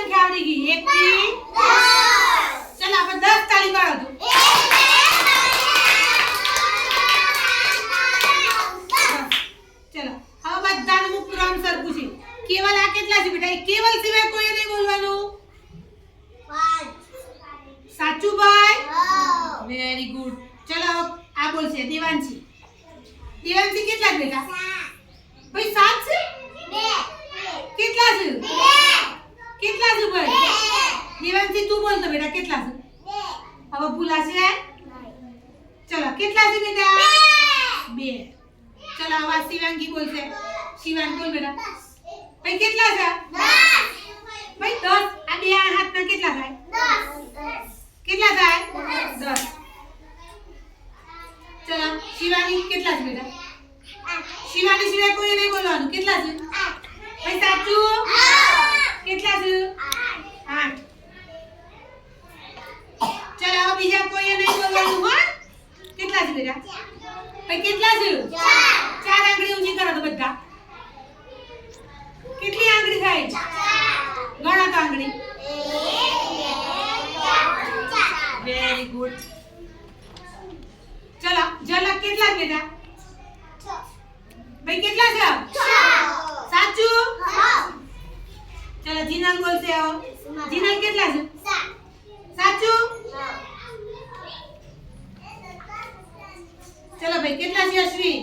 સંખ્યા આવડી ગઈ, એક થી ચાલો, આપણે દસ તાળી પાડો ચલો, હવે બધાનું છે કેવલ આ કેટલા છે કેવલ સિવાય કોઈ નહીં બોલવાનું? સાચું ભાઈ? વેરી ગુડ ચલો આ બોલશે. દેવાંશી. દેવાંશી કેટલા બેટા? ભાઈ, સાત છે? કેટલા છે કેટલા છે ભાઈ દેવાંશી તું બેટા? કેટલા છે? હવે ભૂલાશે ચલો, કેટલા છે બેટા? બે. ચલો, હવે આ શિવાંગી બોલશે શિવાંગ બોલ બેટા. ભાઈ, કેટલા છે? ભાઈ, દસ. આ બે હાથના કેટલા થાય? કેટલા થાય? દસ. ચલો શિવાની કેટલા છે બેટા? શિવાની સિવાય કોઈ નહીં બોલવાનું. કેટલા છે ભાઈ સાચું કેટલા છે આઠ ચલો હવે બીજા કોઈએ નહીં બોલવાનું હો કેટલા છે કેટલા છે? ચાર આંગળી ઊંચી કરો તો બધા. કેટલી આંગળી થાય? ગણો તો આંગળી. વેરી ગુડ ચલો કેટલા બેટા? ભાઈ કેટલા છે? સાચું? ચલો જીનલ બોલશે જીનલ કેટલા છે સાચું ચલો ભાઈ કેટલા છે અશ્વિન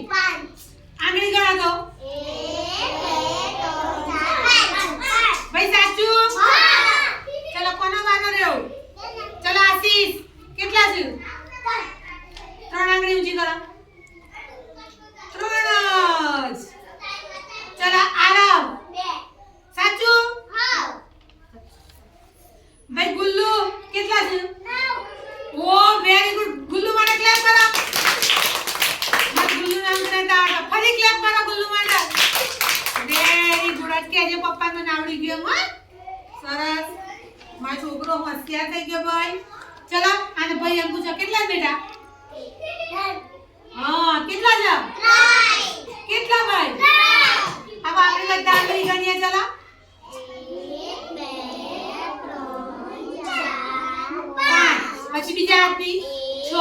આંગળી ગણો તો ભાઈ સાચું ચલો કોનો વાનો રહ્યો ચલો આશીષ કેટલા છે ત્રણ આંગળી ઊંચી કરો ત્રણ જ ચલો આરવ સાચું ભાઈ ગુલ્લુ કેટલા છે ઓ વેરી ગુડ ગુલ્લુ માટે ક્લેપ કરો મત ગુલ્લુ નામ કહેતા આવડે ફરી ક્લેપ કરો ગુલ્લુ માટે વેરી ગુડ અટકે જે પપ્પાનું નામ આવડી ગયું હો. સરસ. મારો છોકરો હોશિયાર થઈ ગયો ભાઈ. ચલો આને ભાઈ એમ પૂછો કેટલા છે બેટા? હા કેટલા છે? કેટલા ભાઈ? હવે આપણે બધા આંગળી ગણીએ ચલો. પાંચ. પછી બીજા હાથની છ.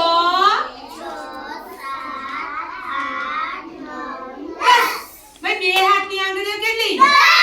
ભાઈ બે હાથની આંગળીઓ કેટલી કેટલી?